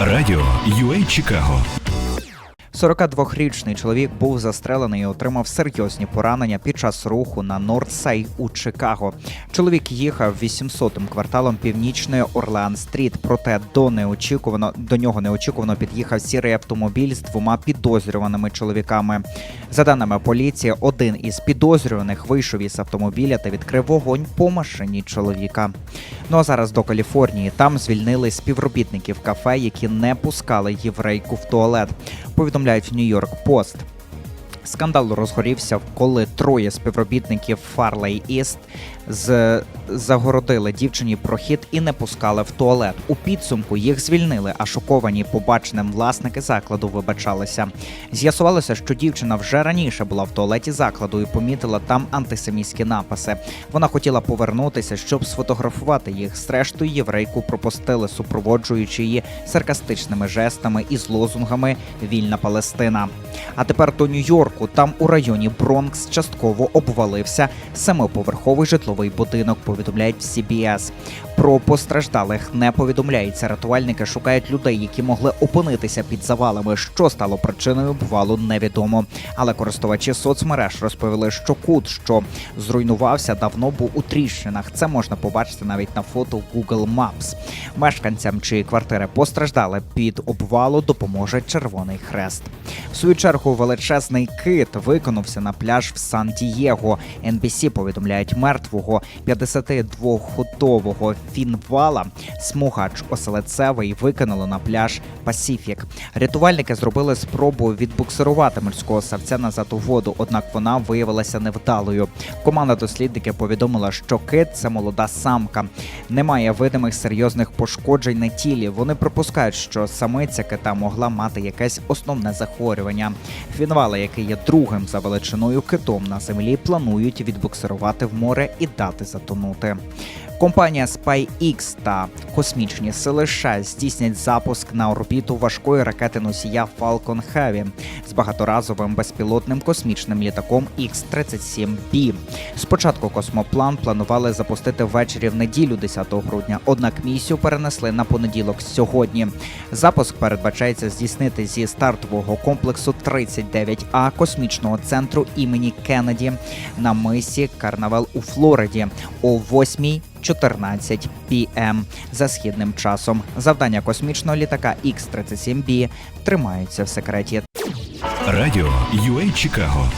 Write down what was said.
Радіо UA Чикаго 42-річний чоловік був застрелений і отримав серйозні поранення під час руху на Нордсей у Чикаго. Чоловік їхав 800-м кварталом північної Орлеан Стріт, проте до неочікувано до нього неочікувано під'їхав сірий автомобіль з двома підозрюваними чоловіками. За даними поліції, один із підозрюваних вийшов із автомобіля та відкрив вогонь по машині чоловіка. Ну а зараз до Каліфорнії там звільнили співробітників кафе, які не пускали єврейку в туалет. Повідомляють Нью-Йорк Пост. Скандал розгорівся, коли троє співробітників Фарлей Іст з загородили дівчині прохід і не пускали в туалет. У підсумку їх звільнили, а шоковані побаченим власники закладу вибачалися. З'ясувалося, що дівчина вже раніше була в туалеті закладу і помітила там антисемітські написи. Вона хотіла повернутися, щоб сфотографувати їх. Зрештою, єврейку пропустили, супроводжуючи її саркастичними жестами і з лозунгами Вільна Палестина. А тепер до Нью-Йорку. Там у районі Бронкс частково обвалився семиповерховий житловий будинок. Повідомляють в CBS. Про постраждалих не повідомляється. Рятувальники шукають людей, які могли опинитися під завалами. Що стало причиною обвалу, невідомо. Але користувачі соцмереж розповіли, що кут, що зруйнувався, давно був у тріщинах. Це можна побачити навіть на фото Google Maps. Мешканцям, чиї квартири постраждали під обвалу, допоможе Червоний Хрест. В свою чергу величезний кит виконався на пляж в Сан-Дієго. NBC повідомляють мертвого 52-футового фінвала. Смугач оселецевий викинули на пляж Пасіфік. Рятувальники зробили спробу відбуксирувати морського савця назад у воду, однак вона виявилася невдалою. Команда дослідників повідомила, що кит це молода самка. Немає видимих серйозних пошкоджень на тілі. Вони припускають, що самиця кита могла мати якесь основне захворювання. Фінвала, який є другим за величиною китом на землі, планують відбуксирувати в море і дати затонути. Компанія SpaceX та космічні сили США здійснять запуск на орбіту важкої ракети носія Falcon Heavy з багаторазовим безпілотним космічним літаком X-37B. Спочатку космоплан планували запустити ввечері в неділю 10 грудня, однак місію перенесли на понеділок сьогодні. Запуск передбачається здійснити зі стартового комплексу 39А космічного центру імені Кеннеді на мисі Карнавал у Флориді о 8 14 PM за східним часом. Завдання космічного літака X-37B тримаються в секреті. Радіо UA Чикаго